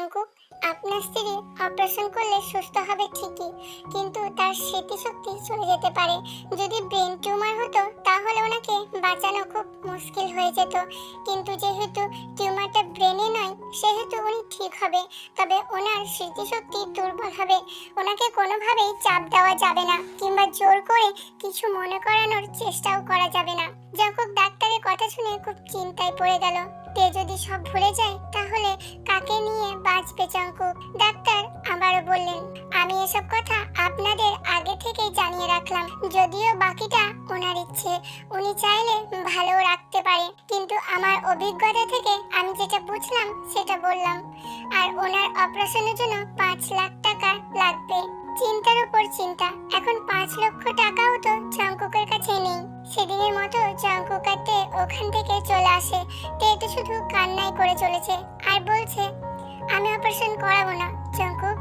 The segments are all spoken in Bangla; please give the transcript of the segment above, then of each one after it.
জাঙ্কুক আপনার স্ত্রী অপারেশন করলে সুস্থ হবে ঠিকই, কিন্তু তার স্মৃতিশক্তি চলে যেতে পারে। যদি ব্রেন টিউমার হতো, তাহলে ওনাকে বাঁচানো খুব মুশকিল হয়ে যেত। কিন্তু যেহেতু টিউমারটা ব্রেনে নয়, সেহেতু উনি ঠিক হবে। তবে ওনার স্মৃতিশক্তি দুর্বল হবে। ওনাকে কোনোভাবেই চাপ দেওয়া যাবে না, কিংবা জোর করে কিছু মনে করানোর চেষ্টাও করা যাবে না। যখন ডাক্তারের কথা শুনে খুব চিন্তায় পড়ে গেল। তে যদি সব ভুলে যায়, তাহলে কাকে নিয়ে বাঁচবে চঙ্কুক ডাক্তার আবারও বললেন, আমি এসব কথা আপনাদের আগে থেকেই জানিয়ে রাখলাম, যদিও বাকিটা ওনার ইচ্ছে। উনি চাইলে ভালো রাখতে পারে, কিন্তু আমার অভিজ্ঞতা থেকে আমি যেটা বুঝলাম, সেটা বললাম। আর ওনার অপারেশনের জন্য পাঁচ লাখ টাকা লাগবে। চিন্তার উপর চিন্তা, এখন পাঁচ লক্ষ টাকাও তো চঙ্কুকের কাছে নেই। সেদিনের মতো চঙ্কুকাতে ওখান থেকে চলে আসে। তে তো শুধু কান্নাই করে চলেছে আর বলছে, আমি অপারেশন করাবো না চঙ্কুক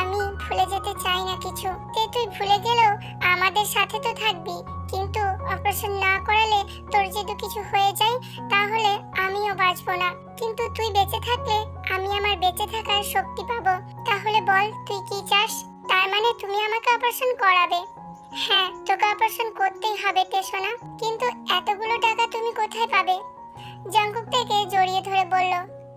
আমি ভুলে যেতে চাই না কিছু। তে তুই ভুলে গেলেও আমাদের সাথে তো থাকবি। কিন্তু অপারেশন না করালে তোর যদি কিছু হয়ে যায়, তাহলে আমিও বাঁচবো না। কিন্তু তুই বেঁচে থাকলে আমি আমার বেঁচে থাকার শক্তি পাবো। তাহলে বল, তুই কি চাস? তার মানে তুমি আমাকে অপারেশন করাবে। হ্যাঁ তোকে অপারেশন করতেই হবে তেসোনা কিন্তু এতগুলো টাকা তুমি কোথায় পাবে? জঙ্কুক থেকে জড়িয়ে ধরে বলল,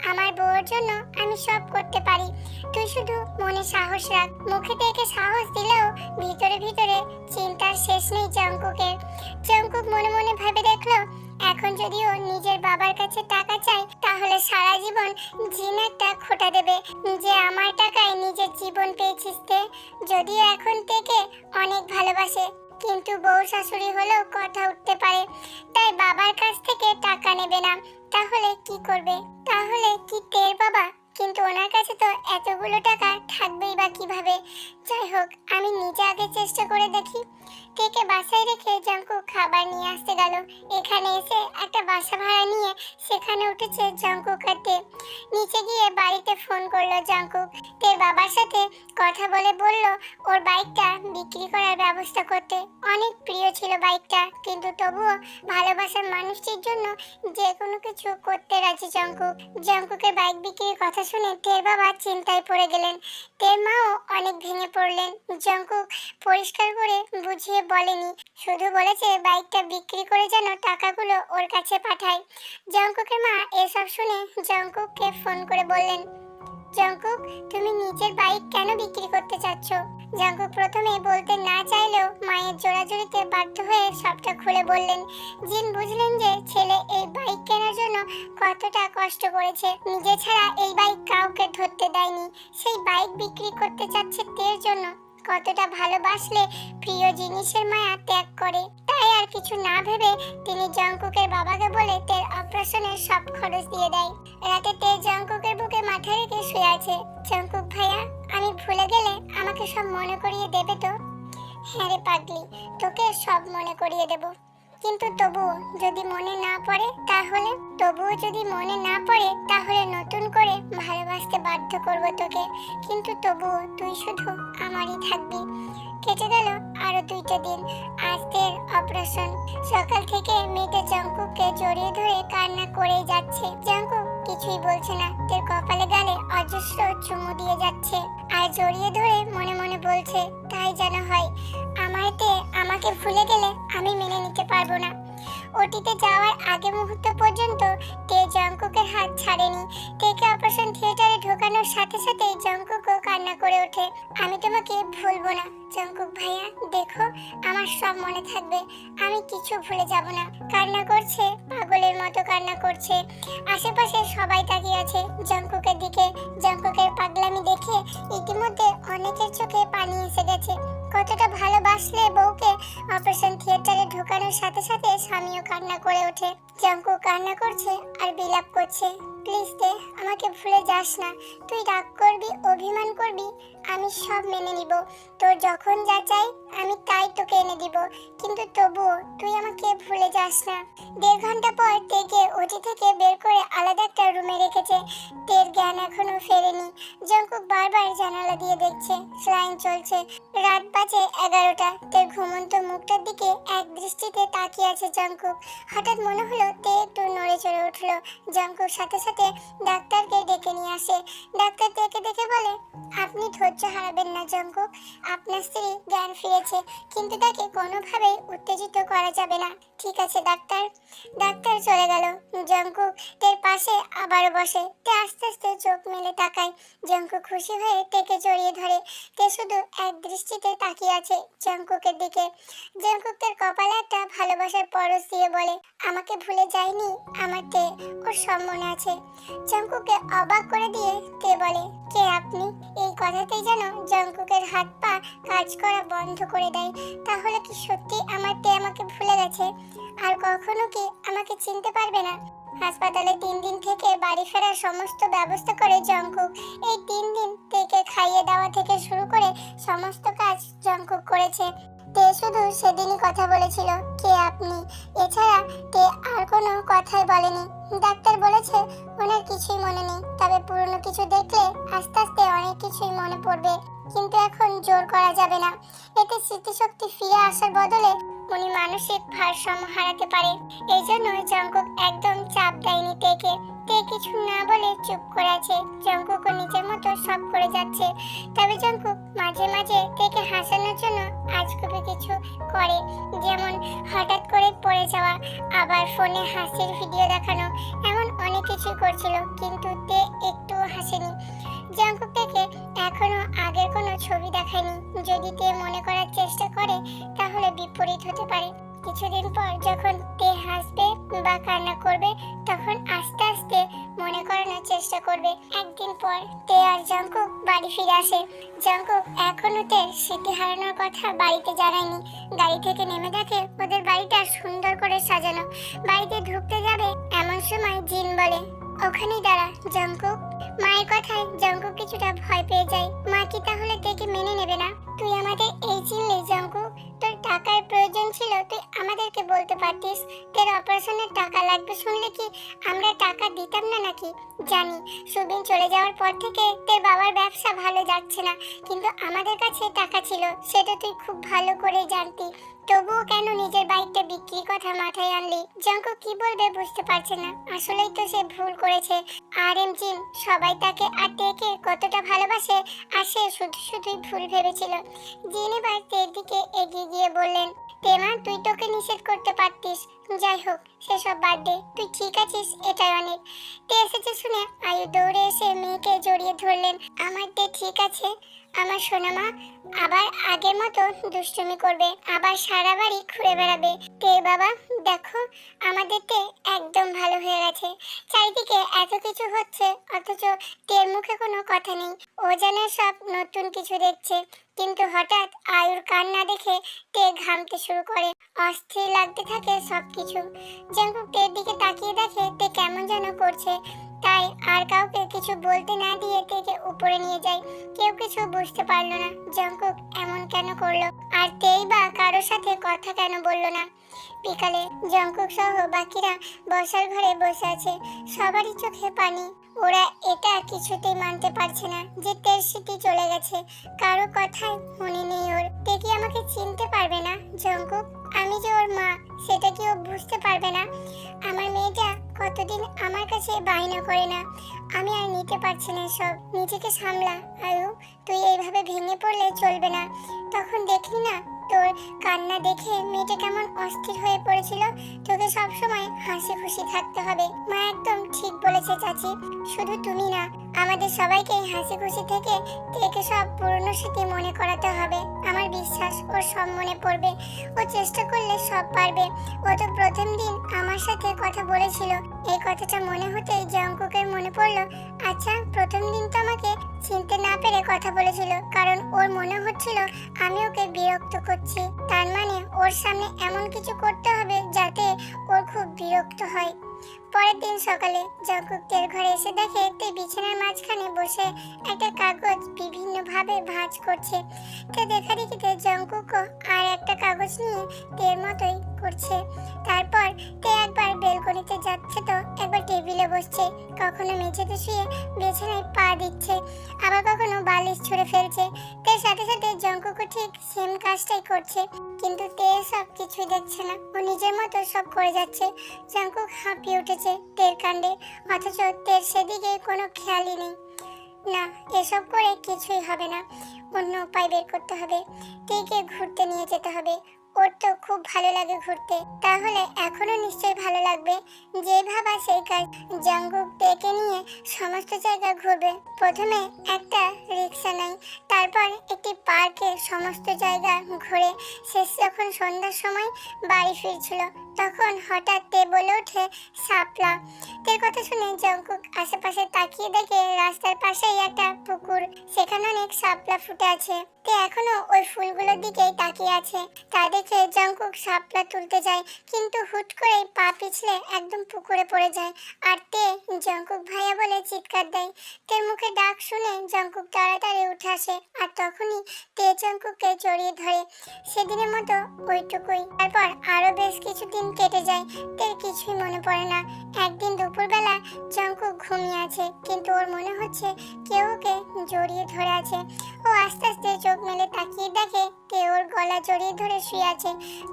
আমার বউর জন্য আমি সব করতে পারি। তুই শুধু মনে সাহস রাখ। মুখে থেকে সাহস দিলেও ভিতরে ভিতরে চিন্তার শেষ নেই জঙ্কুকের জঙ্কুক মনে মনে ভেবে দেখল, এখন যদিও নিজের বাবার কাছে টাকা চায়, তাহলে সারা জীবন জিন একটা খোটা দেবে। যে আমার টাকায় নিজের জীবন পেয়েছিস তে, যদিও এখন থেকে অনেক ভালোবাসে, কিন্তু বউ শাশুড়ি হলেও কথা উঠতে পারে। তাই বাবার কাছ থেকে টাকা নেবে না। তাহলে কি করবে? তাহলে কি তের বাবা? কিন্তু ওনার কাছে তো এতগুলো টাকা থাকবেই বা কীভাবে? যাই হোক, আমি নিজে আগে চেষ্টা করে দেখি। থেকে বাসায় রেখে জঙ্কু খাবার নিয়ে আসতে গেল। এখানে এসে একটা বাসা ভাড়া নিয়ে সেখানে উঠেছে জঙ্কু আর তে। নিচে গিয়ে বাড়িতে ফোন করল জঙ্কু তে বাবার সাথে কথা বলে বলল, ওর বাইকটা বিক্রি করার ব্যবস্থা করতে। অনেক প্রিয় ছিল বাইকটা, কিন্তু তবুও ভালোবাসার মানুষটির জন্য যে কোনো কিছু করতে রাজি জঙ্কু জঙ্কুকের বাইক বিক্রির কথা শুনে তের বাবা চিন্তায় পড়ে গেলেন। তের মাও অনেক ভেঙে পড়লেন। জঙ্কুক পরিষ্কার করে বুঝিয়ে বলেনি। শুধু বলেছে, বাইকটা বিক্রি করে যেন টাকাগুলো ওর কাছে পাঠায় জঙ্কুকের মা এসব শুনে জঙ্কুককে ফোন করে বললেন, জঙ্কুক, তুমি নিজের বাইক কেন বিক্রি করতে চাচ্ছ? জঙ্কুক প্রথমে বলতে না চাইলেও মায়ের জোড়াজুড়িতে বাধ্য হয়ে সবটা খুলে বললেন, জিন বুঝলেন যে ছেলে এই বাইক কেনার জন্য কতটা কষ্ট করেছে। নিজে ছাড়া এই বাইক কাউকে ধরতে দেয়নি। সেই বাইক বিক্রি করতে চাচ্ছে তের জন্য। কতটা ভালোবাসলে প্রিয় জিনিসের মায়া ত্যাগ করে। তাই আর কিছু না ভেবে তিনি জঙ্কুকের বাবাকে বলে তের অপারেশনের সব খরচ দিয়ে দেয়। রাতে তে জঙ্কুকের বুকে মাথা রেখে শুয়ে আছে। জঙ্কুক ভাইয়া, আমি ভুলে গেলে আমাকে সব মনে করিয়ে দেবে তো? হ্যাঁ রে পাগলি, তোকে সব মনে করিয়ে দেব। কিন্তু তবুও যদি মনে না পড়ে তাহলে তবুও যদি মনে না পড়ে তাহলে নতুন করে ভালোবাসতে বাধ্য করব তোকে। কিন্তু তবুও তুই শুধু আমারই থাকবি। কেটে গেল আরও দুইটা দিন। আজ তের অপারেশন। সকাল থেকে মেয়েটা জঙ্কুককে জড়িয়ে ধরে কান্না করেই যাচ্ছে। জঙ্কুক কিছুই বলছে না। তের কপালে অজস্র চুমু দিয়ে যাচ্ছে আর জড়িয়ে ধরে মনে মনে বলছে, তাই যেন হয়। আমারতে আমাকে ভুলে গেলে আমি মেনে নিতে পারব না। ওটিতে যাওয়ার আগে মুহূর্ত পর্যন্ত তে জঙ্কুকের হাত ছাড়েনি। তেকে অপারেশন থিয়েটারে ঢোকানোর সাথে সাথে জঙ্কুকও কান্না করে ওঠে। আমি তোমাকে ভুলবো না। জঙ্কুক ভাইয়া, দেখো, আমার সব মনে থাকবে। আমি কিছু ভুলে যাব না। কান্না করছে, পাগলের মতো কান্না করছে। আশেপাশে সবাই তাকিয়ে আছে জঙ্কুকের দিকে। জঙ্কুকের পাগলামি দেখে ইতিমধ্যে অনেকের চোখে পানি এসে গেছে। কতটা ভালোবাসলে বউকে। অপারেশন থিয়েটারে ঢোকানোর সাথে সাথে স্বামীও কান্না করে ওঠে। জঙ্কু কান্না করছে আর বিলাপ করছে। প্লিজ দে, আমাকে ভুলে যাস না। তুই রাগ করবি, অভিমান করবি, আমি সব মেনে নিব। তোর যখন যা চাই, আমি তাই তোকে এনে দিব। কিন্তু তবুও তুই আমাকে ভুলে যাস না। দেড় ঘণ্টা পর তেকে ওটি থেকে বের করে আলাদা একটা রুমে রেখেছে। তের জ্ঞান এখনও ফেরেনি জঙ্কুক বারবার জানালা দিয়ে দেখছে, স্লাইন চলছে। রাত বাজে এগারোটা। তের ঘুমন্ত মুখটার দিকে এক দৃষ্টিতে তাকিয়ে আছে জঙ্কুক। হঠাৎ মনে হলো তে একটু নড়ে চড়ে উঠল। জঙ্কুক সাথে সাথে ডাক্তারকে ডেকে নিয়ে আসে। ডাক্তার দেখে দেখে বলে, আপনি ধৈর্য হারাবেন না জঙ্কুক। আপনার স্ত্রী জ্ঞান ফিরেছে, কিন্তু তাকে কোনোভাবেই উত্তেজিত করা যাবে না। ঠিক আছে, ডাক্তার। ডাক্তার চলে গেল। জঙ্কুক টের পাশে আবার বসে। তে আস্তে আস্তে চোখ মেলে তাকায়। জঙ্কু খুশি হয়ে তেকে জড়িয়ে ধরে। তে শুধু এক দৃষ্টিতে তাকিয়ে আছে জঙ্কুকের দিকে। জঙ্কুকের কপালে একটা ভালোবাসার পরশ দিয়ে বলে, আমাকে ভুলে যায়নি আমার তে। ওর সম্মনে আছে। জঙ্কুকে অবাক করে দিয়ে তে বলে কে আপনি এই কথাতেই যেন জঙ্কুকের হাত পা কাজ করা বন্ধ করে দেয়, তাহলে কি সত্যি আমার তে আমাকে ভুলে গেছে? আর কখনো কি আমাকে চিনতে পারবে না? হাসপাতালে তিন দিন থেকে বাড়ি ফেরার সমস্ত ব্যবস্থা করে জঙ্কুক। এই তিন দিন থেকে খাইয়ে দেওয়া থেকে শুরু করে সমস্ত কাজ জঙ্কুক করেছে। তে শুধু সেদিনই কথা বলেছিল? কে আপনি? এছাড়া তে আর কোনো কথাই বলেনি। ডাক্তার বলেছে, ওনার কিছুই মনে নেই। তবে পুরনো কিছু দেখলে আস্তে আস্তে অনেক কিছুই মনে পড়বে। কিন্তু এখন জোর করা যাবে না। এতে স্মৃতিশক্তি ফিরে আসার বদলে উনি মানসিক ভারসাম্য হারাতে পারে। এই জন্য জঙ্কুক একদম চাপ দেয়নি তেকে তে কিছু না বলে চুপ করে আছে। জঙ্কুকও নিজের মতো সব করে যাচ্ছে। তবে জঙ্কুক মাঝে মাঝে তেকে হাসানোর জন্য আজগুবি কিছু করে। যেমন হঠাৎ করে পড়ে যাওয়া, আবার ফোনে হাসির ভিডিও দেখানো, এমন অনেক কিছু করছিল, কিন্তু তে একটু হাসেনি। জঙ্কুক থেকে এখনও আগের কোনো ছবি দেখায়নি। যদি তে মনে করার চেষ্টা করে, তাহলে বিপরীত হতে পারে। কিছুদিন পর যখন তে হাসবে বা কান্না করবে করবে। একদিন পর তে আর জঙ্কুক বাড়ি ফিরে আসে। জঙ্কুক এখনও তে স্মৃতি হারানোর কথা বাড়িতে জানায়নি। গাড়ি থেকে নেমে দেখে ওদের বাড়িটা সুন্দর করে সাজানো। বাড়িতে ঢুকতে যাবে এমন সময় জিন বলে, ওখানেই দাঁড়া, জঙ্কুক। মায়ের কথায় জঙ্কুক কিছুটা ভয় পেয়ে যায়। মা কি তাহলে তেকে মেনে নেবে না? তুই আমাদের এই চিনলি, জঙ্কুক। তোর টাকার প্রয়োজন ছিল, তুই আমাদেরকে বলতে পারতিস। তোর অপারেশনের টাকা লাগবে শুনলে কি আমরা টাকা দিতাম না নাকি? জানি সুবিন চলে যাওয়ার পর থেকে তোর বাবার ব্যবসা ভালো যাচ্ছে না, কিন্তু আমাদের কাছে টাকা ছিল, সেটা তুই খুব ভালো করে জানতি। তবুও কেন নিজের বাইকটা বিক্রির কথা মাথায় আনলি? জঙ্কু কি বলবে বুঝতে পারছে না, আসলেই তো সে ভুল করেছে। আর এম জিন, সবাই তাকে আর তেকে কতটা ভালোবাসে, আর সে শুধু শুধুই ভুল ভেবেছিল। জিন এবার দিকে এগিয়ে গিয়ে বললেন তেমা তুই তোকে নিষেধ করতে পারতিস। যাই হোক, সেসব বাদ দে। তুই ঠিক আছিস? এটাই অনেক। তে এসেছে শুনে আয়ু দৌড়ে এসে মেয়েকে জড়িয়ে ধরলেন। আমার দে ঠিক আছে। আমার সোনামা আবার আগের মতো দুষ্টুমি করবে, আবার সারা বাড়ি ঘুরে বেড়াবে। তে বাবা, দেখো, আমাদের তে একদম ভালো হয়ে গেছে। চারিদিকে এত কিছু হচ্ছে, অথচ তের মুখে কোনো কথা নেই। ও যেন সব নতুন কিছু দেখছে। কিন্তু হঠাৎ আয়ুর কান্না দেখে তে ঘামতে শুরু করে। অস্থির লাগতে থাকে সব কিছু জঙ্কুক তের দিকে তাকিয়ে দেখে তে কেমন যেন করছে। তাই আর কাউকে কিছু বলতে না দিয়ে তেকে উপরে নিয়ে যায়। কেউ কিছু বুঝতে পারল না। জঙ্কুক এমন কেন করল? আর তেই বা কারোর সাথে কথা কেন বলল না? বিকালে জঙ্কুক সহ বাকিরা বসার ঘরে বসে আছে। সবারই চোখে পানি। ওরা এটা কিছুতেই মানতে পারছে না যে তের স্মৃতি চলে গেছে। কারও কথাই মনে নেই ওর। তে কি আমাকে চিনতে পারবে না? জঙ্কুক, আমি যে ওর মা, সেটা কি ও বুঝতে পারবে না? আমার মেয়েটা কতদিন আমার কাছে বাইনা করে না। আমি আর নিতে পারছি না সব। নিজেকে সামলা। আয়ু তুই এইভাবে ভেঙে পড়লে চলবে না। তখন দেখি না তোর কান্না দেখে মেয়েটা কেমন অস্থির হয়ে পড়েছিল? তোকে সবসময় হাসি খুশি থাকতে হবে। মা একদম ঠিক বলেছে, চাচি। শুধু তুমি না, আমাদের সবাইকে হাসি খুশি থেকে থেকে সব পুরনো স্মৃতি মনে করাতে হবে। আমার বিশ্বাস ওর সব মনে পড়বে। ও চেষ্টা করলে সব পারবে। ও তো প্রথম দিন আমার সাথে কথা বলেছিল। এই কথাটা মনে হতেই জঙ্কুকের মনে পড়ল আচ্ছা প্রথম দিন তো আমাকে চিনতে না পেরে কথা বলেছিল, কারণ ওর মনে হচ্ছিল আমি ওকে বিরক্ত করছি। তার মানে ওর সামনে এমন কিছু করতে হবে যাতে ওর খুব বিরক্ত হয়। পরের দিন সকালে জঙ্কুক তের ঘরে এসে দেখে তে বিছানার মাঝখানে বসে একটা কাগজ বিভিন্নভাবে ভাঁজ করছে। তে দেখা দেখিতে জঙ্কুকও আর একটা কাগজ নিয়ে তের মতোই করছে। তারপর তে একবার বেলকনিতে যাচ্ছে তো, একবার টেবিলে বসছে। কখনো মেঝেতে শুয়ে বিছানায় পা দিচ্ছে, আবার কখনো বালিশ ছুঁড়ে ফেলছে। তার সাথে সাথে জঙ্কুকও ঠিক সেম কাজটাই করছে, কিন্তু তে সব কিছুই দেখছে না। ও নিজের মতো সব করে যাচ্ছে। জঙ্কুক হাঁপিয়ে উঠেছে তের কাণ্ডে, অথচ তের সেদিকে কোনো খেয়ালই নেই। না, এসব করে কিছুই হবে না। অন্য উপায় বের করতে হবে। তেকে ঘুরতে নিয়ে যেতে হবে। ওর তো খুব ভালো লাগে ঘুরতে। তাহলে এখনও নিশ্চয়ই ভালো লাগবে। যে ভাবা সেই কাজ। জাঙ্গুক তেকে নিয়ে সমস্ত জায়গা ঘুরবে। প্রথমে একটা রিক্সা নেয় তারপর একটি পার্কে সমস্ত জায়গা ঘুরে শেষ যখন সন্ধ্যার সময় বাড়ি ফিরছিল, তখন হঠাৎ বলে ওঠে সাপলা তের কথা শুনে জঙ্কুক আশেপাশে তাকিয়ে দেখে রাস্তার পাশেই একটা পুকুর, সেখানে অনেক শাপলা ফুটে আছে। তে এখনও ওই ফুলগুলোর দিকেই তাকিয়ে আছে। তা দেখে জঙ্কুক শাপলা তুলতে যায়, কিন্তু হুট করে পা পিছলে একদম পুকুরে পড়ে যায়। আর তে জঙ্কুক ভাইয়া বলে চিৎকার দেয়। তের মুখে ডাক শুনে জঙ্কুক তাড়াতাড়ি উঠে আসে, আর তখনই তে জঙ্কুককে জড়িয়ে ধরে। সেদিনের মতো ওইটুকুই। তারপর আরও বেশ কেটে যায়, তের কিছুই মনে পড়ে না। একদিন দুপুরবেলা জঙ্কুক ঘুমিয়ে আছে, কিন্তু ওর মনে হচ্ছে কেউ ওকে জড়িয়ে ধরে আছে। ও আস্তে আস্তে চোখ মেলে তাকিয়ে দেখে কে ওর গলা জড়িয়ে ধরে শুয়ে আছে।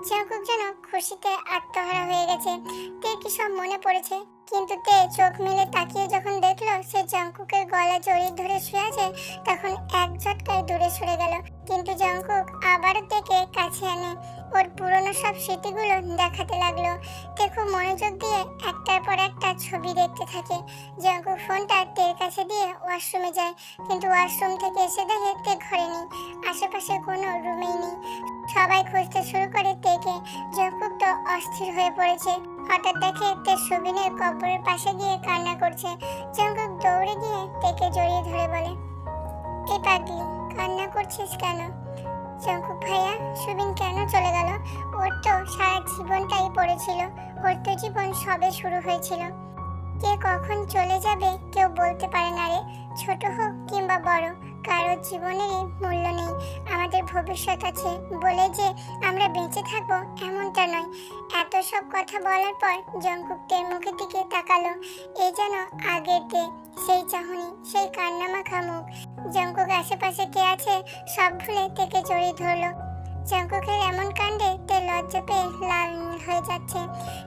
জঙ্কুক যেন খুশিতে আত্মহারা হয়ে গেছে। তে কি সব মনে পড়েছে? কিন্তু তে চোখ মেলে তাকিয়ে যখন দেখল সে জঙ্কুকের গলা জড়িয়ে ধরে শুয়ে আছে, তখন এক ঝটকায় দূরে সরে গেল। কিন্তু জঙ্কুক আবারও তেকে কাছে আনে। ওর পুরনো সব স্মৃতিগুলো দেখাতে লাগল। তে খুব মনোযোগ দিয়ে একটার পর একটা ছবি দেখতে থাকে। জঙ্কুক ফোনটা তের কাছে দিয়ে ওয়াশরুমে যায়। কিন্তু ওয়াশরুম থেকে এসে দেখে তে ঘরে নেই। আশেপাশে কোনো রুমেই নেই। সবাই খুঁজতে শুরু করে তেকে। জঙ্কুক তো অস্থির হয়ে পড়েছে। হঠাৎ দেখে তে সুবিনের কবরের পাশে গিয়ে কান্না করছে। জঙ্কুক দৌড়ে গিয়ে তেকে জড়িয়ে ধরে বলে এই পাগলি, কান্না করছিস কেন? জঙ্কুক ভাইয়া, সুবিন কেন চলে গেল? ওর তো সারা জীবনটাই পড়েছিল। ওর তো জীবন সবে শুরু হয়েছিল। কে কখন চলে যাবে কেউ বলতে পারে না রে। ছোট হোক কিংবা বড় কারোর জীবনেরই মূল্য নেই। আমাদের ভবিষ্যৎ আছে বলে যে আমরা বেঁচে থাকব এমনটা নয়। এত সব কথা বলার পর জঙ্কুক মুখের দিকে তাকালো। এই যেন আগের দে সেই চাহনি, সেই কান্না মাখা। মুখ জঙ্কুক আশেপাশে কে আছে সব ভুলে থেকে জড়িয়ে ধরলো। জঙ্কুকের এমন কাণ্ডে তে লজ্জা পেয়ে লাল হয়ে যাচ্ছে।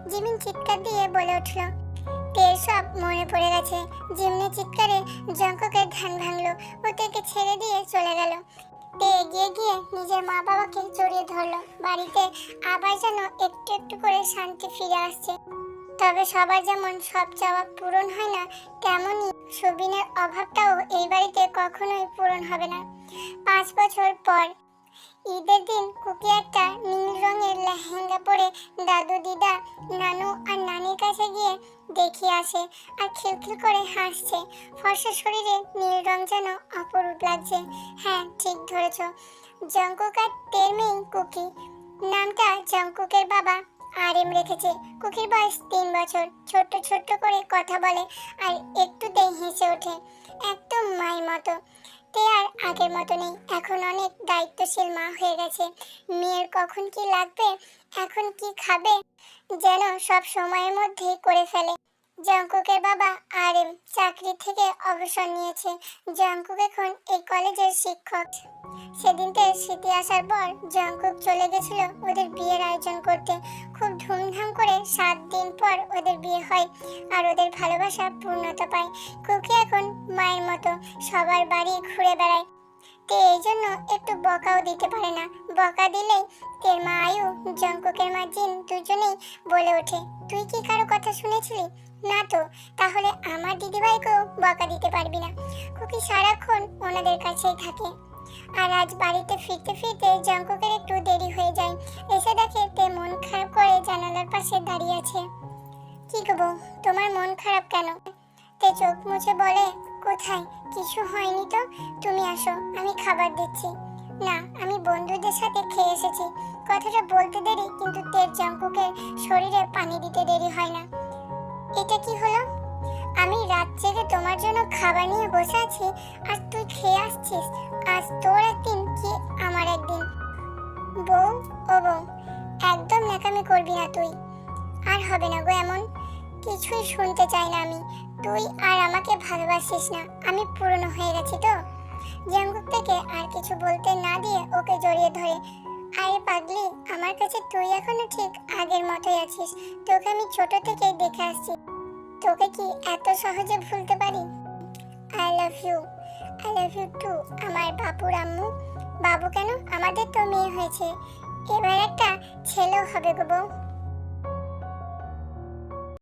জিমিন চিৎকার দিয়ে বলে উঠল তের সব মনে পড়ে গেছে। জিমনি চিৎকারে জঙ্কুকের ধ্যান ভাঙলো, ও তেকে ছেড়ে দিয়ে চলে গেল। তে এগিয়ে গিয়ে নিজের মা বাবাকে জড়িয়ে ধরলো। বাড়িতে আবার যেন একটু একটু করে শান্তি ফিরে আসছে। তবে সবার যেমন সব চাওয়া পূরণ হয় না তেমনই সুবিনের অভাবটাও এই বাড়িতে কখনোই পূরণ হবে না। পাঁচ বছর পর ঈদের দিন কুকি একটা নীল রঙের লেহেঙ্গা পরে দাদু, দিদা, নানু আর নানির কাছে গিয়ে দেখিয়ে আসে আর খিলখিল করে হাসছে। ফর্সা শরীরে নীল রং যেন অপরূপ লাগছে। হ্যাঁ ঠিক ধরেছ। জঙ্কুক আর তের মেয়ে কুকি। নামটা জঙ্কুকের বাবা আর এম রেখেছে। কুকির বয়স তিন বছর। ছোট্ট ছোট্ট করে কথা বলে আর একটুতেই হেসে ওঠে। একদম মায়ের মতো। তে আর আগের মতো নেই। এখন অনেক দায়িত্বশীল মা হয়ে গেছে। মেয়ের কখন কি লাগবে? এখন কি খাবে? যেন সব সময়ের মধ্যেই করে ফেলে। জঙ্কুকের বাবা আর এম চাকরি থেকে অবসর নিয়েছে। জঙ্কুক এখন এই কলেজের শিক্ষক। সেদিনতে স্মৃতি আসার পর জঙ্কুক চলে গেছিল ওদের বিয়ের আয়োজন করতে। খুব ধুমধাম করে সাত দিন পর ওদের বিয়ে হয় আর ওদের ভালোবাসা পূর্ণতা পায়। কুকি এখন মায়ের মতো, সবার বাড়ি ঘুরে বেড়ায়। তে এই জন্য একটু বকাও দিতে পারে না। বকা দিলেই তের মা আয়ু জঙ্কুকের মা জিন দুজনেই বলে ওঠে, তুই কি কারও কথা শুনেছিলি? না তো, তাহলে আমার দিদিভাইকেও বকা দিতে পারবি না। কুকি সারাক্ষণ ওনাদের কাছেই থাকে। আর আজ বাড়িতে ফিরতে ফিরতে জঙ্কুকের একটু দেরি হয়ে যায়। এসে দেখে তে মন খারাপ করে জানালার পাশে দাঁড়িয়ে আছে। কি গো তোমার মন খারাপ কেন? তে চোখ মুছে বলে, কোথায়? কিছু হয়নি তো? তুমি আসো, আমি খাবার দিচ্ছি। না, আমি বন্ধুদের সাথে খেয়ে এসেছি। কথাটা বলতে দেরি, কিন্তু তের জঙ্কুকের শরীরে পানি দিতে দেরি হয় না। এটা কি হলো? আমি রাত জেগে তোমার জন্য খাবার নিয়ে বসে আছি আর তুই খেয়ে আসছিস। আজ তোর একদিন কি আমার একদিন? বউ ও বউ একদম ন্যাকামি করবি না তুই। আর হবে না গো এমন। কিছুই শুনতে চাই না আমি। তুই আর আমাকে ভালোবাসিস না। আমি পুরনো হয়ে গেছি তো। জাঙ্গুক থেকে আর কিছু বলতে না দিয়ে ওকে জড়িয়ে ধরে আরে পাগলি, আমার কাছে তুই এখনও ঠিক আগের মতোই আছিস। তোকে আমি ছোট থেকেই দেখে আসছি। তোকে কি এত সহজে ভুলতে পারি? I love you I love you too আমার বাপুর আম্মু। বাবু কেন? আমাদের তো মেয়ে হয়েছে। এবার একটা ছেলেও হবে গো বউ।